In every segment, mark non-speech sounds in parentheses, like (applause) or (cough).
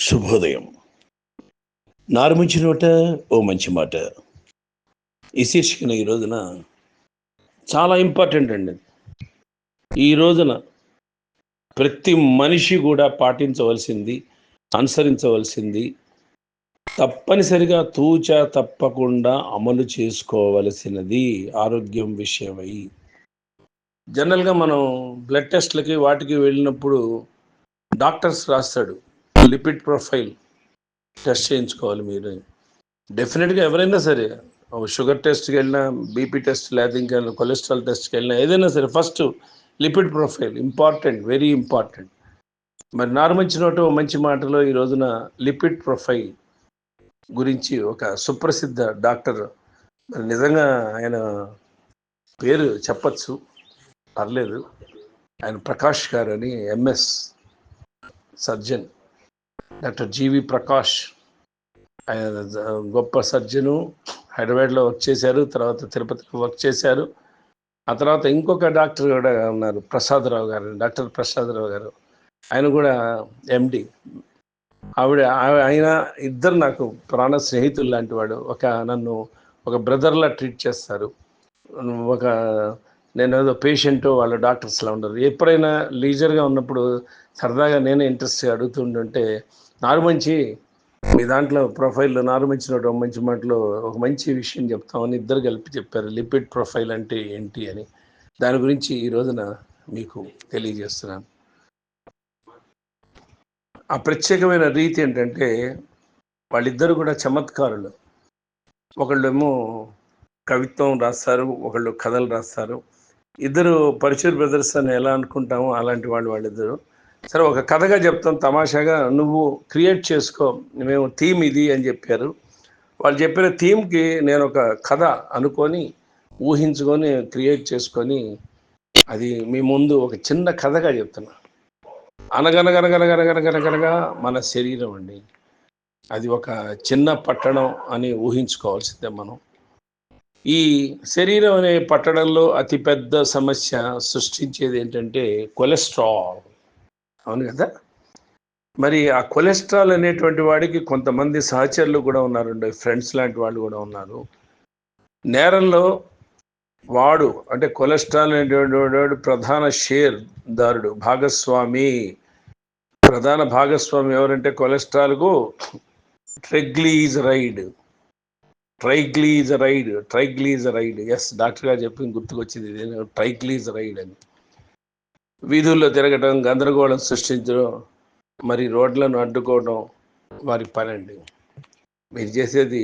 శుభోదయం. నారుమంచి నోట ఓ మంచి మాట. ఈ శీర్షికన ఈ రోజున చాలా ఇంపార్టెంట్ అండి. ఈ రోజున ప్రతి మనిషి కూడా పాటించవలసింది అనుసరించవలసింది తప్పనిసరిగా తూచ తప్పకుండా అమలు చేసుకోవలసినది ఆరోగ్యం విషయమై. జనరల్గా మనం బ్లడ్ టెస్ట్లకి వాటికి వెళ్ళినప్పుడు డాక్టర్స్ రాస్తాడు లిపిడ్ ప్రొఫైల్ టెస్ట్ చేయించుకోవాలి మీరు. డెఫినెట్గా ఎవరైనా సరే షుగర్ టెస్ట్కి వెళ్ళినా బీపీ టెస్ట్ లేదా ఇంకా కొలెస్ట్రాల్ టెస్ట్కి వెళ్ళినా ఏదైనా సరే first lipid profile important very important మరి నార్మంచి నోటు మంచి మాటలో ఈ రోజున లిపిడ్ ప్రొఫైల్ గురించి ఒక సుప్రసిద్ధ డాక్టర్ మరి నిజంగా ఆయన పేరు చెప్పచ్చు పర్లేదు. ఆయన ప్రకాష్ గారు అని MS surgeon. Doctor GV Prakash ఆయన గొప్ప సర్జను హైదరాబాద్లో వర్క్ చేశారు తర్వాత తిరుపతిలో వర్క్ చేశారు. ఆ తర్వాత ఇంకొక డాక్టర్ కూడా ఉన్నారు ప్రసాదరావు గారు డాక్టర్ ప్రసాదరావు గారు. ఆయన కూడా ఎండి ఆవిడ ఆయన ఇద్దరు నాకు ప్రాణ స్నేహితులు లాంటి వాడు. ఒక నన్ను ఒక బ్రదర్లా ట్రీట్ చేస్తారు. ఒక నేను ఏదో పేషెంట్ వాళ్ళ డాక్టర్స్లా ఉండరు ఎప్పుడైనా లీజర్గా ఉన్నప్పుడు సరదాగా నేనే ఇంట్రెస్ట్ అడుగుతుంటుంటే నారుమంచి మీ దాంట్లో ప్రొఫైల్లో నారుమంచిన మంచి మాటలో ఒక మంచి విషయం చెప్తామని ఇద్దరు కలిపి చెప్పారు. లిపిడ్ ప్రొఫైల్ అంటే ఏంటి అని. దాని గురించి ఈ రోజున మీకు తెలియజేస్తున్నాను. ఆ ప్రత్యేకమైన రీతి ఏంటంటే వాళ్ళిద్దరు కూడా చమత్కారులు. ఒకళ్ళేమో కవిత్వం రాస్తారు ఒకళ్ళు కథలు రాస్తారు. ఇద్దరు పరిచయ బ్రదర్స్ అని ఎలా అనుకుంటామో అలాంటి వాళ్ళు వాళ్ళిద్దరు. సరే ఒక కథగా చెప్తాం తమాషాగా. నువ్వు క్రియేట్ చేసుకో మేము థీమ్ ఇది అని చెప్పారు. వాళ్ళు చెప్పిన థీమ్కి నేను ఒక కథ అనుకొని ఊహించుకొని క్రియేట్ చేసుకొని అది మీ ముందు ఒక చిన్న కథగా చెప్తున్నా. అనగనగనగనగనగనగనగనగా మన శరీరం అండి. అది ఒక చిన్న పట్టణం అని ఊహించుకోవాల్సిందే మనం. ఈ శరీరం అనే పట్టణంలో అతిపెద్ద సమస్య సృష్టించేది ఏంటంటే కొలెస్ట్రాల్. అవును కదా? మరి ఆ కొలెస్ట్రాల్ అనేటువంటి వాడికి కొంతమంది సహచరులు కూడా ఉన్నారండి ఫ్రెండ్స్ లాంటి వాళ్ళు కూడా ఉన్నారు. నేరంలో వాడు అంటే కొలెస్ట్రాల్ అనేటువంటి వాడు ప్రధాన షేర్ దారుడు భాగస్వామి. ప్రధాన భాగస్వామి ఎవరంటే కొలెస్ట్రాల్కు ట్రెగ్లీజరైడ్. ట్రైగ్లీజరైడ్ ట్రైగ్లీజరైడ్. ఎస్ డాక్టర్ గారు చెప్పి గుర్తుకొచ్చింది. ట్రైగ్లీజరైడ్ అని. వీధుల్లో తిరగటం గందరగోళం సృష్టించడం మరి రోడ్లను అడ్డుకోవడం వారి పని అండి మీరు చేసేది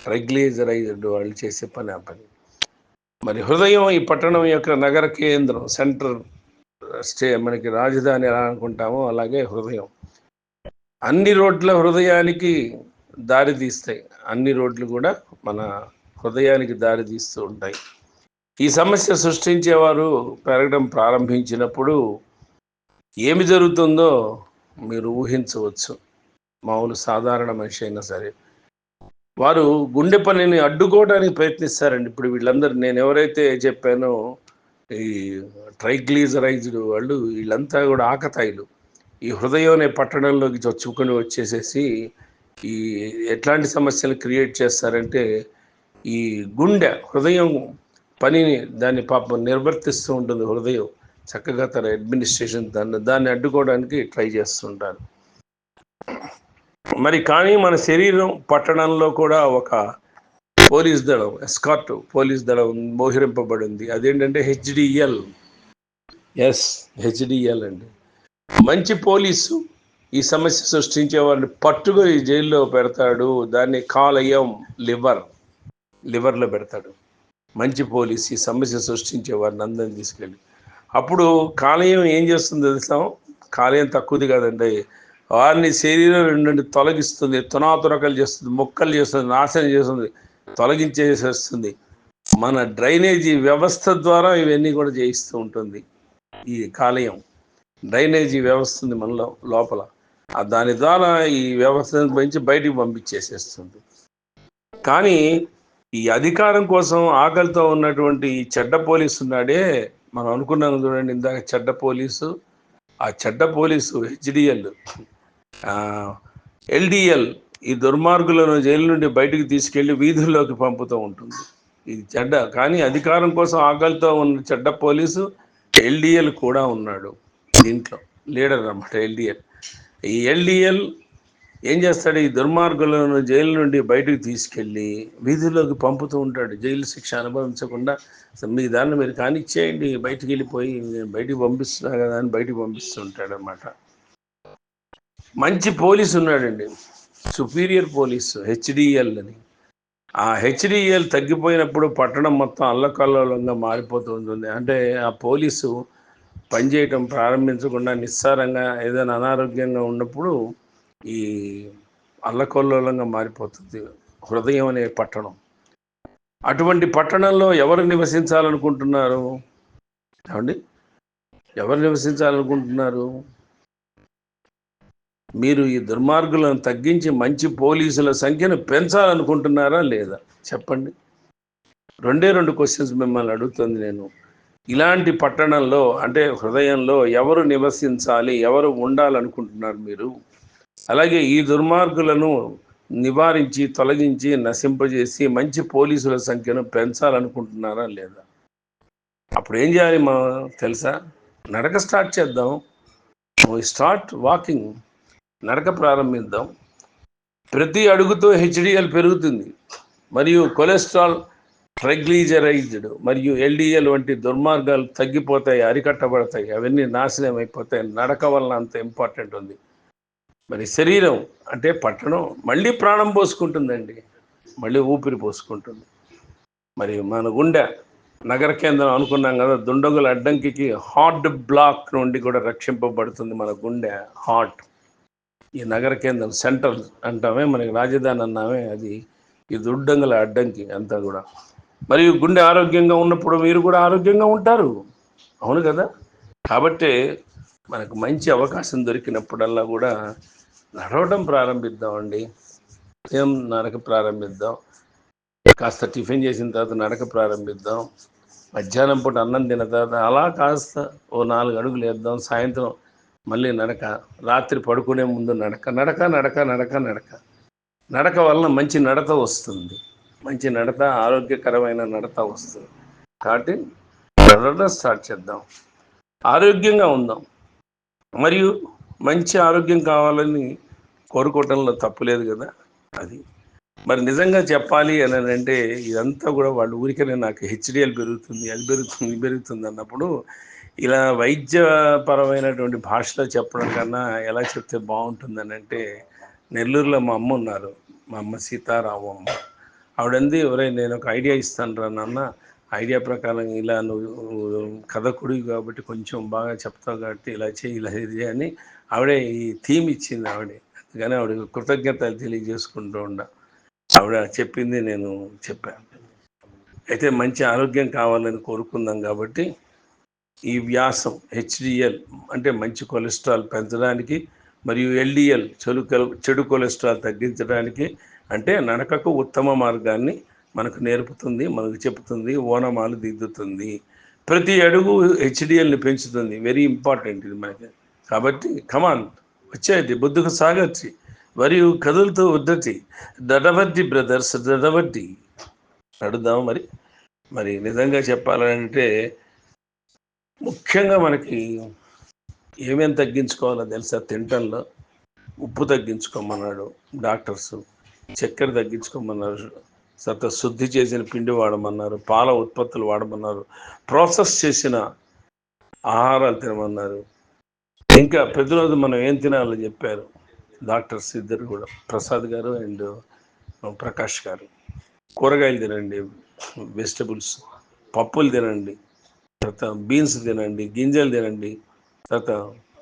ట్రైగ్లీజరైడ్ వాళ్ళు చేసే పని ఆ పని. మరి హృదయం ఈ పట్టణం యొక్క నగర కేంద్రం సెంటర్ స్టే మనకి రాజధాని ఎలా అనుకుంటామో అలాగే హృదయం. అన్ని రోడ్ల హృదయానికి దారి తీస్తాయి. అన్ని రోడ్లు కూడా మన హృదయానికి దారి తీస్తూ ఉంటాయి. ఈ సమస్య సృష్టించేవారు పెరగడం ప్రారంభించినప్పుడు ఏమి జరుగుతుందో మీరు ఊహించవచ్చు. మామూలు సాధారణ మనిషి అయినా సరే. వారు గుండె పనిని అడ్డుకోవడానికి ప్రయత్నిస్తారండి. ఇప్పుడు వీళ్ళందరూ నేను ఎవరైతే చెప్పానో ఈ ట్రైగ్లీజరైజ్డ్ వాళ్ళు వీళ్ళంతా కూడా ఆకతాయిలు. ఈ హృదయం అనే పట్టణంలోకి చొచ్చుకొని వచ్చేసేసి ఈ ఎట్లాంటి సమస్యలు క్రియేట్ చేస్తారంటే ఈ గుండె హృదయం పనిని దాన్ని పాపం నిర్వర్తిస్తూ ఉంటుంది హృదయం. చక్కగా తన అడ్మినిస్ట్రేషన్ దాన్ని దాన్ని అడ్డుకోవడానికి ట్రై చేస్తుంటారు. మరి కానీ మన శరీరం పట్టణంలో కూడా ఒక పోలీస్ దళం ఎస్కార్ట్ పోలీస్ దళం మోహరింపబడి ఉంది అదేంటంటే హెచ్డిఎల్ ఎస్ హెచ్డిఎల్ అండి. మంచి పోలీసు ఈ సమస్య సృష్టించే వారిని పట్టుగా ఈ జైల్లో పెడతాడు. దాన్ని కాలయం లివర్ లివర్లో పెడతాడు. మంచి పోలీస్ ఈ సమస్య సృష్టించే వారిని అందరిని తీసుకెళ్ళి. అప్పుడు కాలేయం ఏం చేస్తుంది తెలుసా? కాలేయం తక్కువది కాదండి. వారిని శరీరం నుండి తొలగిస్తుంది. తునాతునకలు చేస్తుంది మొక్కలు చేస్తుంది నాశనం చేస్తుంది తొలగించేసేస్తుంది. మన డ్రైనేజీ వ్యవస్థ ద్వారా ఇవన్నీ కూడా చేయిస్తూ ఉంటుంది ఈ కాలేయం. డ్రైనేజీ వ్యవస్థ ఉంది మనలో లోపల. దాని ద్వారా ఈ వ్యవస్థను పెంచి బయటికి పంపించేసేస్తుంది. కానీ ఈ అధికారం కోసం ఆకలితో ఉన్నటువంటి ఈ చెడ్డ పోలీసు ఉన్నాడే మనం అనుకున్నాను చూడండి ఇందాక చెడ్డ పోలీసు ఆ చెడ్డ పోలీసు హెచ్డిఎల్ ఎల్డిఎల్ ఈ దుర్మార్గులను జైలు నుండి బయటికి తీసుకెళ్ళి వీధుల్లోకి పంపుతూ ఉంటుంది. ఇది చెడ్డ. కానీ అధికారం కోసం ఆకలితో ఉన్న చెడ్డ పోలీసు ఎల్డిఎల్ కూడా ఉన్నాడు దీంట్లో. లీడర్ అన్నమాట ఎల్డిఎల్. ఈ ఎల్డిఎల్ ఏం చేస్తాడు? ఈ దుర్మార్గులను జైలు నుండి బయటకు తీసుకెళ్ళి వీధుల్లోకి పంపుతూ ఉంటాడు. జైలు శిక్ష అనుభవించకుండా మీ దాన్ని మీరు కానిచ్చేయండి. బయటికి వెళ్ళిపోయి నేను బయటికి పంపిస్తున్నా కదా అని బయటికి పంపిస్తుంటాడు అనమాట మంచి పోలీసు ఉన్నాడండి. సుపీరియర్ పోలీసు హెచ్డిఎల్ అని. ఆ హెచ్డిఎల్ తగ్గిపోయినప్పుడు పట్టణం మొత్తం అల్లకల్లోలంగా మారిపోతూ ఉంటుంది. అంటే ఆ పోలీసు పనిచేయటం ప్రారంభించకుండా నిస్సారంగా ఏదైనా అనారోగ్యంగా ఉన్నప్పుడు ఈ అల్లకొల్లోలంగా మారిపోతుంది హృదయం అనే పట్టణం. అటువంటి పట్టణంలో ఎవరు నివసించాలనుకుంటున్నారు? ఏమండి? ఎవరు నివసించాలనుకుంటున్నారు? మీరు ఈ దుర్మార్గులను తగ్గించి మంచి పోలీసుల సంఖ్యను పెంచాలనుకుంటున్నారా లేదా? చెప్పండి. రెండే రెండు క్వశ్చన్స్ మిమ్మల్ని అడుగుతుంది నేను. ఇలాంటి పట్టణంలో అంటే హృదయంలో ఎవరు నివసించాలి ఎవరు ఉండాలనుకుంటున్నారు మీరు? అలాగే ఈ దుర్మార్గులను నివారించి తొలగించి నశింపజేసి మంచి పోలీసుల సంఖ్యను పెంచాలనుకుంటున్నారా లేదా? అప్పుడు ఏం చేయాలి మా తెలుసా? నడక స్టార్ట్ చేద్దాం. స్టార్ట్ వాకింగ్ నడక ప్రారంభిద్దాం. ప్రతి అడుగుతో హెచ్డిఎల్ పెరుగుతుంది. మరియు కొలెస్ట్రాల్ ట్రైగ్లీజరైజ్డ్ మరియు ఎల్డిఎల్ వంటి దుర్మార్గాలు తగ్గిపోతాయి అరికట్టబడతాయి. అవన్నీ నాశనం అయిపోతాయి. నడక వలన అంత ఇంపార్టెంట్ ఉంది. మరి శరీరం అంటే పట్టణం మళ్ళీ ప్రాణం పోసుకుంటుందండి. మళ్ళీ ఊపిరి పోసుకుంటుంది. మరి మన గుండె నగర కేంద్రం అనుకున్నాం కదా దుండగుల అడ్డంకికి హార్ట్ బ్లాక్ నుండి కూడా రక్షింపబడుతుంది మన గుండె హార్ట్. ఈ నగర కేంద్రం సెంటర్ అంటామే మనకి రాజధాని అన్నామే అది ఈ దుడ్డంగుల అడ్డంకి అంతా కూడా. మరియు గుండె ఆరోగ్యంగా ఉన్నప్పుడు మీరు కూడా ఆరోగ్యంగా ఉంటారు. అవును కదా? కాబట్టి మనకు మంచి అవకాశం దొరికినప్పుడల్లా కూడా నడవడం ప్రారంభిద్దామండి. ఉదయం నడక ప్రారంభిద్దాం. కాస్త టిఫిన్ చేసిన తర్వాత నడక ప్రారంభిద్దాం. మధ్యాహ్నం పూట అన్నం తిన్న తర్వాత అలా కాస్త ఓ నాలుగు అడుగులు వేద్దాం. సాయంత్రం మళ్ళీ నడక రాత్రి పడుకునే ముందు నడక నడక నడక నడక నడక. నడక వలన మంచి నడత వస్తుంది. మంచి నడత ఆరోగ్యకరమైన నడత వస్తుంది. కాబట్టి నడవడం స్టార్ట్ చేద్దాం. ఆరోగ్యంగా ఉందాం. మరియు మంచి ఆరోగ్యం కావాలని కోరుకోవటంలో తప్పు లేదు కదా అది. మరి నిజంగా చెప్పాలి అని అంటే ఇదంతా కూడా వాళ్ళు ఊరికనే నాకు హెచ్డిఎల్ పెరుగుతుంది అది పెరుగుతుంది పెరుగుతుంది అన్నప్పుడు ఇలా వైద్యపరమైనటువంటి భాషలో చెప్పడం కన్నా ఎలా చెప్తే బాగుంటుందని అంటే నెల్లూరులో మా అమ్మ ఉన్నారు. మా అమ్మ సీతారామమ్మ. ఆవిడంది ఎవరై నేను ఒక ఐడియా ఇస్తాను రా నాన్న. ఐడియా ప్రకారం ఇలా నువ్వు కథకుడి కాబట్టి కొంచెం బాగా చెప్తావు కాబట్టి ఇలా చేయి ఇలా ఇది అని ఆవిడే ఈ థీమ్ ఇచ్చింది ఆవిడే. అందుకని ఆవిడ కృతజ్ఞతలు తెలియజేసుకుంటూ ఉండ. ఆవిడ చెప్పింది నేను చెప్పాను అయితే మంచి ఆరోగ్యం కావాలని కోరుకుందాం కాబట్టి ఈ వ్యాసం హెచ్డిఎల్ అంటే మంచి కొలెస్ట్రాల్ పెంచడానికి మరియు ఎల్డిఎల్ చెడు చెడు కొలెస్ట్రాల్ తగ్గించడానికి అంటే నడకకు ఉత్తమ మార్గాన్ని మనకు నేర్పుతుంది మనకు చెప్తుంది ఓనమాలు దిద్దుతుంది. ప్రతి అడుగు హెచ్డిఎల్ని పెంచుతుంది. వెరీ ఇంపార్టెంట్ ఇది మనకి. కాబట్టి కమాన్ వచ్చేది బుద్ధుకు సాగచ్చి మరియు కదులుతూ ఉద్దతి దడవడ్డి బ్రదర్స్ దడవడ్డి నడుద్దాం మరి. మరి నిజంగా చెప్పాలంటే ముఖ్యంగా మనకి ఏమేమి తగ్గించుకోవాలో తెలుసా? తింటంలో ఉప్పు తగ్గించుకోమన్నాడు డాక్టర్స్. చక్కెర తగ్గించుకోమన్నారు. తర్వాత శుద్ధి చేసిన పిండి వాడమన్నారు. పాల ఉత్పత్తులు వాడమన్నారు. ప్రాసెస్ చేసిన ఆహారాలు తినమన్నారు. ఇంకా ప్రతిరోజు మనం ఏం తినాలో చెప్పారు? డాక్టర్స్ ఇద్దరు కూడా ప్రసాద్ గారు అండ్ ప్రకాష్ గారు. కూరగాయలు తినండి వెజిటబుల్స్ పప్పులు తినండి తర్వాత బీన్స్ తినండి గింజలు తినండి తర్వాత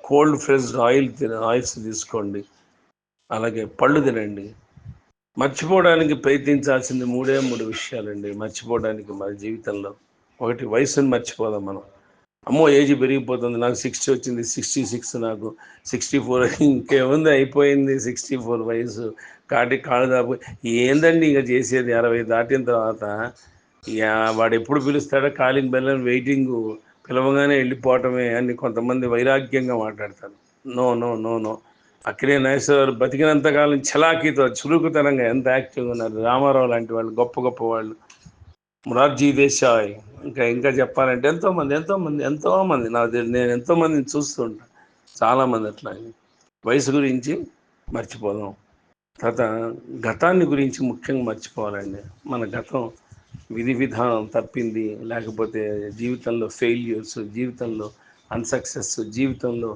కోల్డ్ ఫ్రెష్ ఆయిల్ తిన ఆయిల్స్ తీసుకోండి అలాగే పళ్ళు తినండి. మర్చిపోవడానికి ప్రయత్నించాల్సింది మూడే మూడు విషయాలండి. మర్చిపోవడానికి మన జీవితంలో ఒకటి వయసును మర్చిపోదాం మనం. అమ్మో ఏజ్ పెరిగిపోతుంది. నాకు సిక్స్టీ వచ్చింది సిక్స్టీ సిక్స్ నాకు. సిక్స్టీ ఫోర్ (laughs) ఇంకేముంది? అయిపోయింది సిక్స్టీ ఫోర్ వయసు. కాటి కాళ్ళు దాపు. ఏందండి ఇంకా చేసేది? అరవై దాటిన తర్వాత ఇక వాడు ఎప్పుడు పిలుస్తాడో కాలింగ్ బెల్లని వెయిటింగ్. పిలవగానే వెళ్ళిపోవటమే అని కొంతమంది వైరాగ్యంగా మాట్లాడతారు. No no no no. Akkineni Nageswara Rao బతికినంతకాలం చలాకీతో చురుకుతనంగా ఎంత యాక్టివ్గా ఉన్నారు. రామారావు లాంటి వాళ్ళు గొప్ప గొప్ప వాళ్ళు. మురార్జీ దేశాయ్. ఇంకా ఇంకా చెప్పాలంటే ఎంతోమంది ఎంతోమంది ఎంతోమంది. నాకు నేను ఎంతోమందిని చూస్తూ ఉంటాను చాలామంది అట్లా. వయసు గురించి మర్చిపోదాం. తర్వాత గతాన్ని గురించి ముఖ్యంగా మర్చిపోవాలండి. మన గతం విధి విధానం తప్పింది. లేకపోతే జీవితంలో ఫెయిల్యూర్స్ జీవితంలో అన్సక్సెస్ జీవితంలో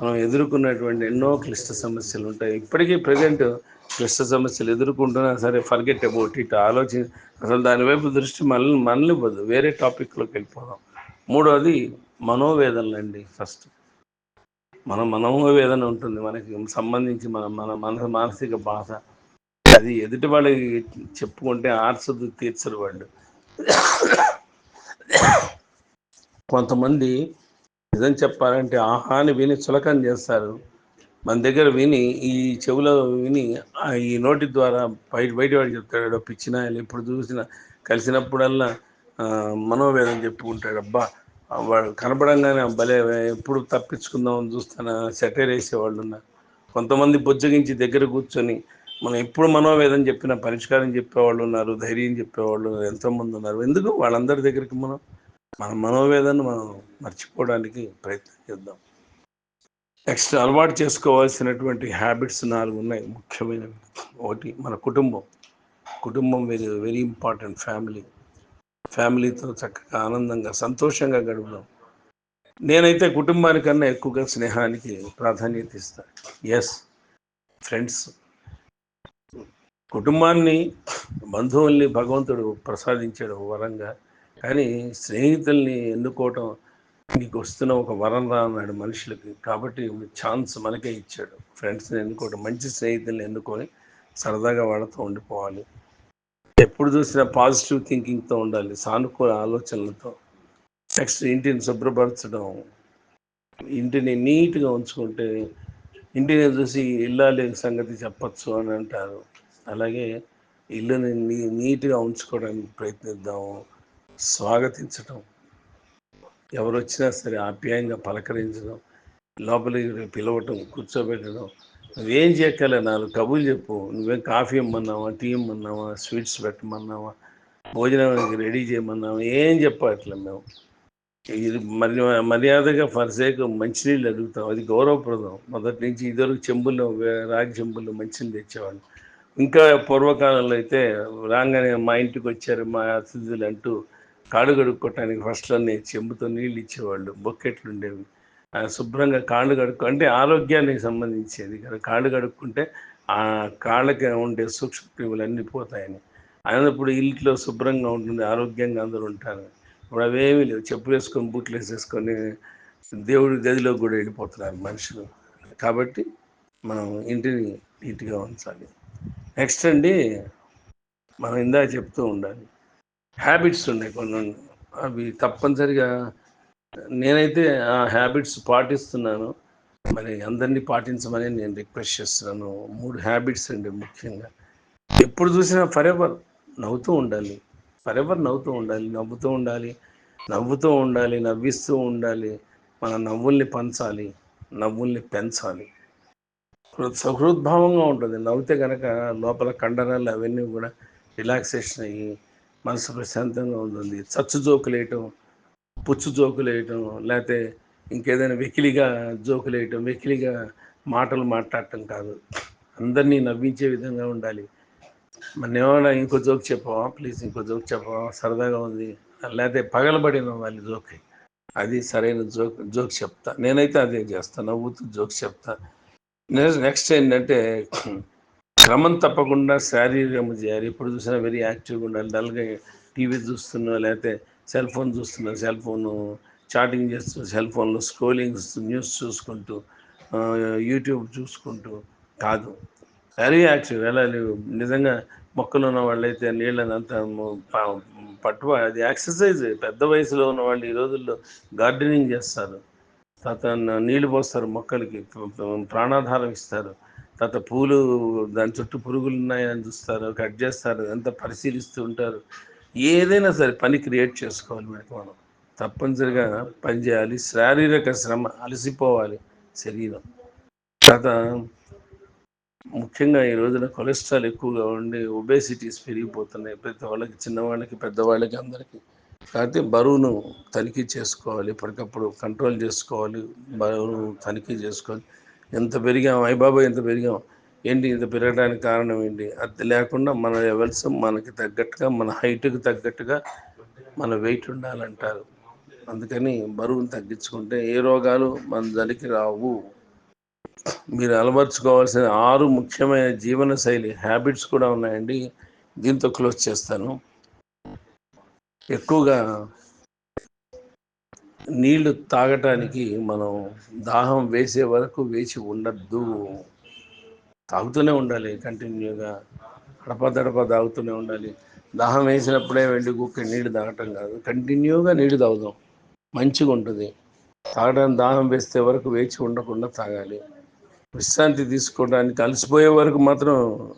మనం ఎదుర్కొన్నటువంటి ఎన్నో క్లిష్ట సమస్యలు ఉంటాయి. ఇప్పటికీ ప్రజెంట్ క్లిష్ట సమస్యలు ఎదుర్కొంటున్నా సరే ఫర్గెట్ అబౌట్ ఇట్ ఆలోచన అసలు దాని వైపు దృష్టి మనల్ని మననివ్వదు వేరే టాపిక్లోకి వెళ్ళిపోదాం. మూడవది మనోవేదనలు అండి ఫస్ట్ మన మనోవేదన ఉంటుంది. మనకి సంబంధించి మన మన మన మానసిక బాధ. అది ఎదుటి వాళ్ళకి చెప్పుకుంటే ఆర్సదు తీర్చరు వాళ్ళు. కొంతమంది నిజం చెప్పాలంటే ఆహాని విని చులకం చేస్తారు. మన దగ్గర విని ఈ చెవులో విని ఈ నోటి ద్వారా బయట బయటవాడు చెప్తాడు పిచ్చినాయలు ఎప్పుడు చూసినా కలిసినప్పుడల్లా మనోవేదం చెప్పుకుంటాడు. అబ్బా వాడు కనపడంగానే భలే ఎప్పుడు తప్పించుకుందామని చూస్తాను సెటైర్ వేసేవాళ్ళు ఉన్నారు. కొంతమంది బుజ్జగించి దగ్గర కూర్చొని మనం ఎప్పుడు మనోవేదం చెప్పిన పరిష్కారం చెప్పేవాళ్ళు ఉన్నారు ధైర్యం చెప్పేవాళ్ళు ఎంతోమంది ఉన్నారు. ఎందుకు? వాళ్ళందరి దగ్గరికి మనం మన మనోవేదన మనం మర్చిపోవడానికి ప్రయత్నం చేద్దాం. నెక్స్ట్ అలవాటు చేసుకోవాల్సినటువంటి హ్యాబిట్స్ నాలుగు ఉన్నాయి. ముఖ్యమైనవి ఒకటి మన కుటుంబం. కుటుంబం వెరీ వెరీ ఇంపార్టెంట్ ఫ్యామిలీ ఫ్యామిలీతో చక్కగా ఆనందంగా సంతోషంగా గడుపుదాం. నేనైతే కుటుంబానికన్నా ఎక్కువగా స్నేహానికి ప్రాధాన్యత ఇస్తాను ఎస్ ఫ్రెండ్స్ కుటుంబాన్ని బంధువుల్ని భగవంతుడు ప్రసాదించాడు వరంగా కానీ స్నేహితుల్ని ఎన్నుకోవటం నీకు వస్తున్న ఒక వరం రా అన్నాడు మనుషులకి. కాబట్టి ఛాన్స్ మనకే ఇచ్చాడు. ఫ్రెండ్స్ని ఎన్నుకోవటం మంచి స్నేహితుల్ని ఎన్నుకొని సరదాగా వాళ్ళతో ఉండిపోవాలి. ఎప్పుడు చూసినా పాజిటివ్ థింకింగ్తో ఉండాలి సానుకూల ఆలోచనలతో. నెక్స్ట్ ఇంటిని శుభ్రపరచడం ఇంటిని నీట్గా ఉంచుకుంటే ఇంటిని చూసి ఇల్లాలి సంగతి చెప్పచ్చు అని అంటారు. అలాగే ఇల్లుని నీ నీట్గా ఉంచుకోవడానికి ప్రయత్నిద్దాము స్వాగతించటం. ఎవరు వచ్చినా సరే ఆప్యాయంగా పలకరించడం లోపలికి పిలవటం కూర్చోబెట్టడం. నువ్వేం చేయక్కలే నాలుగు కబుర్లు చెప్పు. నువ్వేం కాఫీ ఇమ్మన్నావా టీ ఇమ్మన్నావా స్వీట్స్ పెట్టమన్నావా భోజనానికి రెడీ చేయమన్నావా ఏం చెప్పట్లే మేము. ఇది మరి మర్యాదగా ఫర్సేకు మంచినీళ్ళు అడుగుతాం అది గౌరవప్రదం. మొదటి నుంచి ఇదివరకు చెంబుల్లో రాగి చెంబుల్లో మంచినీళ్ళు తెచ్చేవాళ్ళు. ఇంకా పూర్వకాలంలో అయితే రాగానే మా ఇంటికి వచ్చారు మా అతిథులు అంటూ కాళ్ళు కడుక్కోవటానికి ఫస్ట్లోనే చెంబుతో నీళ్ళు ఇచ్చేవాళ్ళు బొక్కెట్లు ఉండేవి. శుభ్రంగా కాళ్ళు కడుక్కో అంటే ఆరోగ్యానికి సంబంధించేది కదా. కాళ్ళు కడుక్కుంటే ఆ కాళ్ళకి ఉండే సూక్ష్మక్రిములన్నీ పోతాయని. అయినప్పుడు ఇంట్లో శుభ్రంగా ఉంటుంది ఆరోగ్యంగా అందరూ ఉంటారు. ఇప్పుడు అవేమీ లేవు. చెప్పులు వేసుకొని బూట్లు వేసేసుకొని దేవుడి గదిలో కూడా వెళ్ళిపోతున్నారు మనుషులు. కాబట్టి మనం ఇంటిని నీట్గా ఉంచాలి. నెక్స్ట్ అండి మనం ఇందా చెప్తూ ఉండాలి. హ్యాబిట్స్ ఉన్నాయి కొన్ని అవి తప్పనిసరిగా నేనైతే ఆ హ్యాబిట్స్ పాటిస్తున్నాను. మరి అందరినీ పాటించమని నేను రిక్వెస్ట్ చేస్తున్నాను. మూడు హ్యాబిట్స్ అండి ముఖ్యంగా. ఎప్పుడు చూసినా ఫరెవర్ నవ్వుతూ ఉండాలి. ఫరెవర్ నవ్వుతూ ఉండాలి. నవ్వుతూ ఉండాలి. నవ్వుతూ ఉండాలి. నవ్విస్తూ ఉండాలి. మన నవ్వుల్ని పంచాలి. నవ్వుల్ని పెంచాలి. సహృద్భావంగా ఉంటుంది. నవ్వితే కనుక లోపల కండరాలు అవన్నీ కూడా రిలాక్సేషన్ అయ్యి మనసు ప్రశాంతంగా ఉంటుంది చచ్చు జోకులు వేయటం పుచ్చు జోకులు వేయటం లేకపోతే ఇంకేదైనా వెకిలిగా జోకులు వేయటం వెకిలిగా మాటలు మాట్లాడటం కాదు. అందరినీ నవ్వించే విధంగా ఉండాలి. మన ఏమైనా ఇంకో జోక్ చెప్పవా? ప్లీజ్ ఇంకో జోక్ చెప్పవా? సరదాగా ఉంది. లేకపోతే పగలబడిన వాళ్ళ జోక్. అది సరైన జోక్ జోక్ చెప్తా. నేనైతే అదే చేస్తాను నవ్వుతూ జోక్ చెప్తా. నెక్స్ట్ ఏంటంటే క్రమం తప్పకుండా శారీరకం చేయాలి. ఎప్పుడు చూసినా వెరీ యాక్టివ్గా ఉండాలి. డల్గా టీవీ చూస్తున్నా లేకపోతే సెల్ ఫోన్ చూస్తున్నా సెల్ ఫోన్ చాటింగ్ చేస్తూ సెల్ ఫోన్లో స్క్రోలింగ్ న్యూస్ చూసుకుంటూ యూట్యూబ్ చూసుకుంటూ కాదు. వెరీ యాక్టివ్ వెళ్ళాలి నిజంగా మొక్కలు ఉన్న వాళ్ళైతే నీళ్ళని అంత పట్టువ అది ఎక్సర్సైజ్ పెద్ద వయసులో ఉన్న వాళ్ళు ఈ రోజుల్లో గార్డెనింగ్ చేస్తారు. తర్వాత నీళ్ళు పోస్తారు మొక్కలకి. ప్రాణాధారం ఇస్తారు. తర్వాత పూలు దాని చుట్టూ పురుగులు ఉన్నాయని చూస్తారు కట్ చేస్తారు అంతా పరిశీలిస్తూ ఉంటారు. ఏదైనా సరే పని క్రియేట్ చేసుకోవాలి మనకి మనం. తప్పనిసరిగా పని చేయాలి. శారీరక శ్రమ అలసిపోవాలి శరీరం. తర్వాత ముఖ్యంగా ఈ రోజున కొలెస్ట్రాల్ ఎక్కువగా ఉండి ఒబేసిటీస్ పెరిగిపోతున్నాయి. ప్రతి వాళ్ళకి చిన్నవాళ్ళకి పెద్దవాళ్ళకి అందరికీ. కాకపోతే బరువును తనిఖీ చేసుకోవాలి. ఎప్పటికప్పుడు కంట్రోల్ చేసుకోవాలి. బరువును తనిఖీ చేసుకోవాలి. ఎంత పెరిగాం అయ్యబాబా ఎంత పెరిగాం. ఏంటి ఇంత పెరగడానికి కారణం ఏంటి? అది లేకుండా మన లెవెల్స్ మనకి తగ్గట్టుగా మన హైట్కి తగ్గట్టుగా మన వెయిట్ ఉండాలంటారు. అందుకని బరువును తగ్గించుకుంటే ఏ రోగాలు మన దరికి రావు. మీరు అలవర్చుకోవాల్సిన ఆరు ముఖ్యమైన జీవన శైలి హ్యాబిట్స్ కూడా ఉన్నాయండి. దీంతో క్లోజ్ చేస్తాను. ఎక్కువగా నీళ్ళు తాగటానికి మనం దాహం వేసే వరకు వేచి ఉండద్దు. తాగుతూనే ఉండాలి కంటిన్యూగా. అడప దడప తాగుతూనే ఉండాలి. దాహం వేసినప్పుడే వెళ్ళి కుక్క నీళ్ళు తాగటం కాదు. కంటిన్యూగా నీళ్ళు తాగుదాం. మంచిగా ఉంటుంది. తాగడానికి దాహం వేస్తే వరకు వేచి ఉండకుండా తాగాలి. విశ్రాంతి తీసుకోవడానికి అలసిపోయే వరకు మాత్రం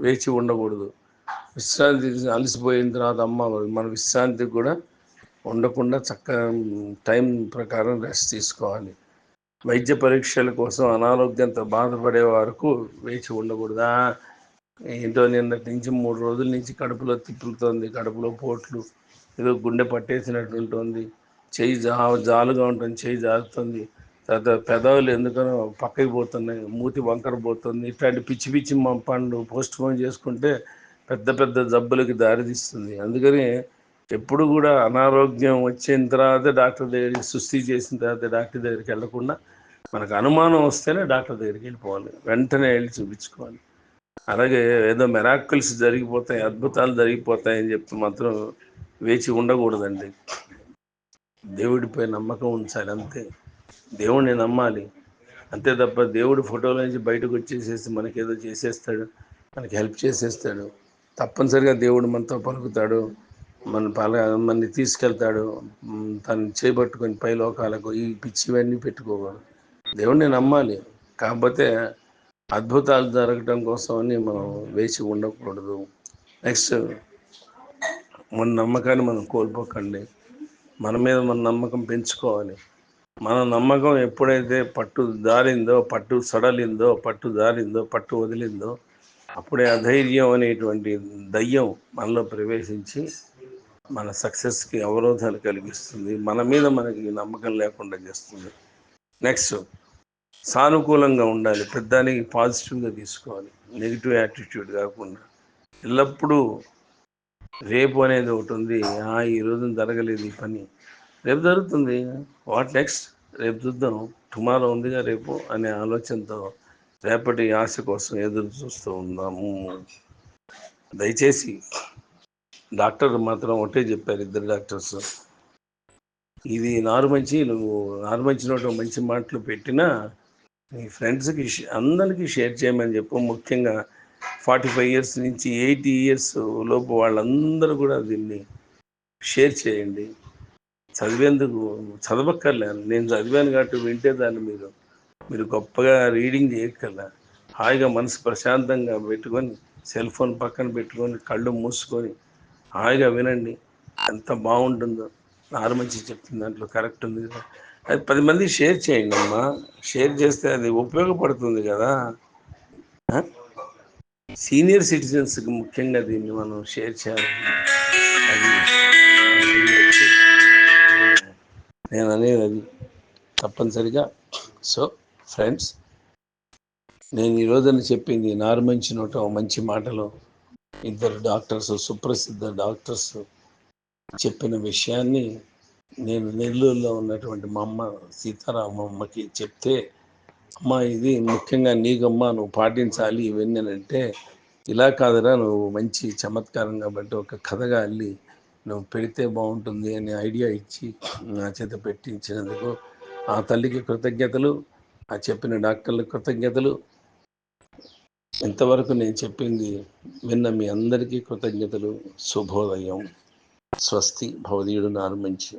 వేచి ఉండకూడదు. విశ్రాంతి అలసిపోయిన తర్వాత అమ్మ మన విశ్రాంతికి కూడా ఉండకుండా చక్కగా టైం ప్రకారం రెస్ట్ తీసుకోవాలి. వైద్య పరీక్షల కోసం అనారోగ్యంతో బాధపడే వరకు వేచి ఉండకూడదా? ఏంటో నిన్నటి నుంచి మూడు రోజుల నుంచి కడుపులో తిప్పులుతోంది కడుపులో పోట్లు ఏదో గుండె పట్టేసినట్టు ఉంటుంది చేయి జా జాలుగా ఉంటుంది చేయి జారుతుంది తర్వాత పెదవులు ఎందుకనో పక్కకి పోతున్నాయి మూతి వంకర పోతుంది ఇట్లాంటి పిచ్చి పిచ్చి పండ్లు పోస్ట్ పోన్ చేసుకుంటే పెద్ద పెద్ద జబ్బులకి దారితీస్తుంది. అందుకని ఎప్పుడు కూడా అనారోగ్యం వచ్చిన తర్వాత డాక్టర్ దగ్గరికి సుస్థి చేసిన తర్వాత డాక్టర్ దగ్గరికి వెళ్ళకుండా మనకు అనుమానం వస్తేనే డాక్టర్ దగ్గరికి వెళ్ళిపోవాలి. వెంటనే వెళ్ళి చూపించుకోవాలి. అలాగే ఏదో మెరాకిల్స్ జరిగిపోతాయి అద్భుతాలు జరిగిపోతాయని చెప్పి మాత్రం వేచి ఉండకూడదండి. దేవుడిపై నమ్మకం ఉంచాలి అంతే. దేవుడిని నమ్మాలి. అంతే తప్ప దేవుడి ఫోటోల నుంచి బయటకు వచ్చేసేసి మనకేదో చేసేస్తాడు మనకి హెల్ప్ చేసేస్తాడు. తప్పనిసరిగా దేవుడు మనతో పలుకుతాడు. మన పాల మనని తీసుకెళ్తాడు తను చేపట్టుకొని పై లోకాలకు ఈ పిచ్చివన్నీ పెట్టుకోకూడదు. దేవుడిని నమ్మాలి. కాకపోతే అద్భుతాలు జరగటం కోసమని మనం వేచి ఉండకూడదు. నెక్స్ట్ మన నమ్మకాన్ని మనం కోల్పోకండి. మన మీద మన నమ్మకం పెంచుకోవాలి. మన నమ్మకం ఎప్పుడైతే పట్టు దారిందో పట్టు సడలిందో పట్టు దారిందో పట్టు వదిలిందో అప్పుడే అధైర్యం అనేటువంటి దయ్యం మనలో ప్రవేశించి మన సక్సెస్కి అవరోధాలు కలిగిస్తుంది. మన మీద మనకి నమ్మకం లేకుండా చేస్తుంది. నెక్స్ట్ సానుకూలంగా ఉండాలి. పెద్దానికి పాజిటివ్గా తీసుకోవాలి. నెగిటివ్ యాటిట్యూడ్ కాకుండా. ఎల్లప్పుడూ రేపు అనేది ఒకటి ఉంది. "ఆ, ఈ జరగలేదు ఈ పని. రేపు జరుగుతుంది. వాట్ నెక్స్ట్ రేపు చూద్దాం. టుమారో ఉందిగా రేపు అనే ఆలోచనతో రేపటి ఆశ కోసం ఎదురు చూస్తూ ఉన్నాము దయచేసి డాక్టర్ మాత్రం ఒకటే చెప్పారు ఇద్దరు డాక్టర్స్. ఇది నారుమంచి నువ్వు నారుమంచి నోట మంచి మాటలు పెట్టినా నీ ఫ్రెండ్స్కి అందరికీ షేర్ చేయమని చెప్పు. ముఖ్యంగా ఫార్టీ ఫైవ్ ఇయర్స్ నుంచి ఎయిటీ ఇయర్స్ లోపు వాళ్ళందరూ కూడా దీన్ని షేర్ చేయండి. చదివేందుకు చదవక్కర్లేదు. నేను చదివాను కాబట్టి వింటే దాన్ని మీరు మీరు గొప్పగా రీడింగ్ చేయక్కర్లా. హాయిగా మనసు ప్రశాంతంగా పెట్టుకొని సెల్ ఫోన్ పక్కన పెట్టుకొని కళ్ళు మూసుకొని హాయిగా వినండి. ఎంత బాగుంటుందో. నార్మంచి చెప్తుంది దాంట్లో కరెక్ట్ ఉంది కదా. అది పది మంది షేర్ చేయండి అమ్మా. షేర్ చేస్తే అది ఉపయోగపడుతుంది కదా. సీనియర్ సిటిజన్స్కి ముఖ్యంగా దీన్ని మనం షేర్ చేయాలి. అది నేను అనేది అది తప్పనిసరిగా సో ఫ్రెండ్స్ నేను ఈ రోజున చెప్పింది నార్మంచి నోట మంచి మాటలు. ఇద్దరు డాక్టర్స్ సుప్రసిద్ధ డాక్టర్స్ చెప్పిన విషయాన్ని నేను నెల్లూరులో ఉన్నటువంటి మా అమ్మ సీతారామమ్మకి చెప్తే అమ్మ ఇది ముఖ్యంగా నీకమ్మ నువ్వు పాటించాలి ఇవన్నీ అంటే ఇలా కాదురా నువ్వు మంచి చమత్కారం కాబట్టి ఒక కథగా అల్లి నువ్వు పెడితే బాగుంటుంది అనే ఐడియా ఇచ్చి నా చేత పెట్టించినందుకు ఆ తల్లికి కృతజ్ఞతలు. ఆ చెప్పిన డాక్టర్లకు కృతజ్ఞతలు. ఇంతవరకు నేను చెప్పింది విన్న మీ అందరికీ కృతజ్ఞతలు. శుభోదయం. స్వస్తి. భవదీయుడు నారు మంచి.